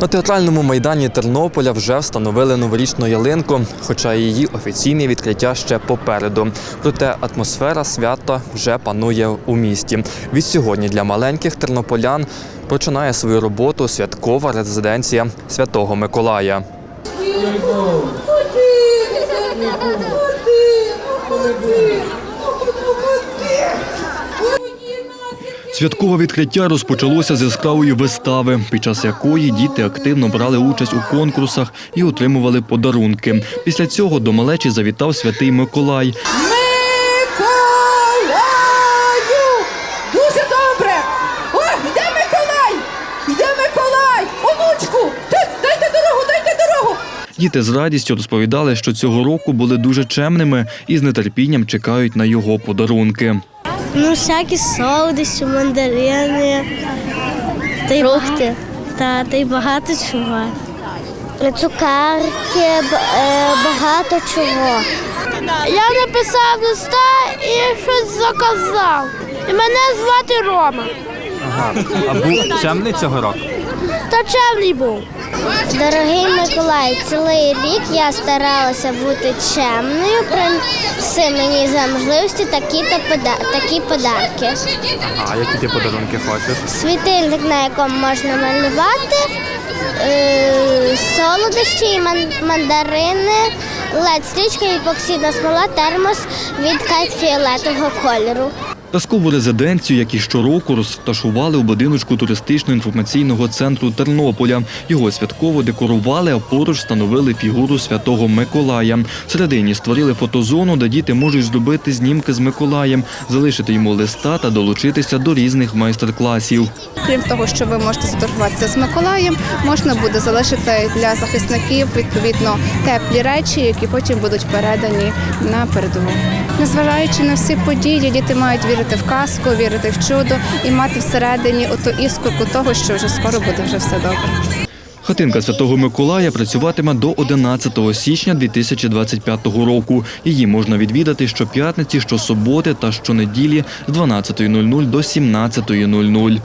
На театральному майдані Тернополя вже встановили новорічну ялинку, хоча її офіційне відкриття ще попереду. Проте атмосфера свята вже панує у місті. Від сьогодні для маленьких тернополян починає свою роботу святкова резиденція Святого Миколая. Святкове відкриття розпочалося з яскравої вистави, під час якої діти активно брали участь у конкурсах і отримували подарунки. Після цього до малечі завітав святий Миколай. Миколаю! Дуже добре! О, йде Миколай! Йде Миколай! Онучку! Дайте дорогу, дайте дорогу! Діти з радістю розповідали, що цього року були дуже чемними і з нетерпінням чекають на його подарунки. Ну, всякі солодощі, мандарини, та й фрукти. Та, та й багато чого. Цукерки, багато чого. Я написав листа і щось заказав. І мене звати Рома. Ага, а був чемний цього року? Та чемний був. Дорогий Миколай, цілий рік я старалася бути чемною. Принеси мені за можливості такі та пода- такі подарки. А які ти подарунки хочеш? Світильник, на якому можна малювати, е, солодощі, і ман- мандарини, лед стрічка, епоксидна смола, термос від кайт фіолетового кольору. Казкову резиденцію, як і щороку, розташували у будиночку туристично-інформаційного центру Тернополя. Його святково декорували, а поруч встановили фігуру святого Миколая. Всередині створили фотозону, де діти можуть зробити знімки з Миколаєм, залишити йому листа та долучитися до різних майстер-класів. Крім того, що ви можете сфотографуватися з Миколаєм, можна буде залишити для захисників відповідно теплі речі, які потім будуть передані на передову. Незважаючи на всі події, діти мають вірити в казку, вірити в чудо і мати всередині оту іскорку того, що вже скоро буде вже все добре. Хатинка Святого Миколая працюватиме до 11 січня 2025 року. Її можна відвідати щоп'ятниці, щосуботи та щонеділі з 12.00 до 17.00.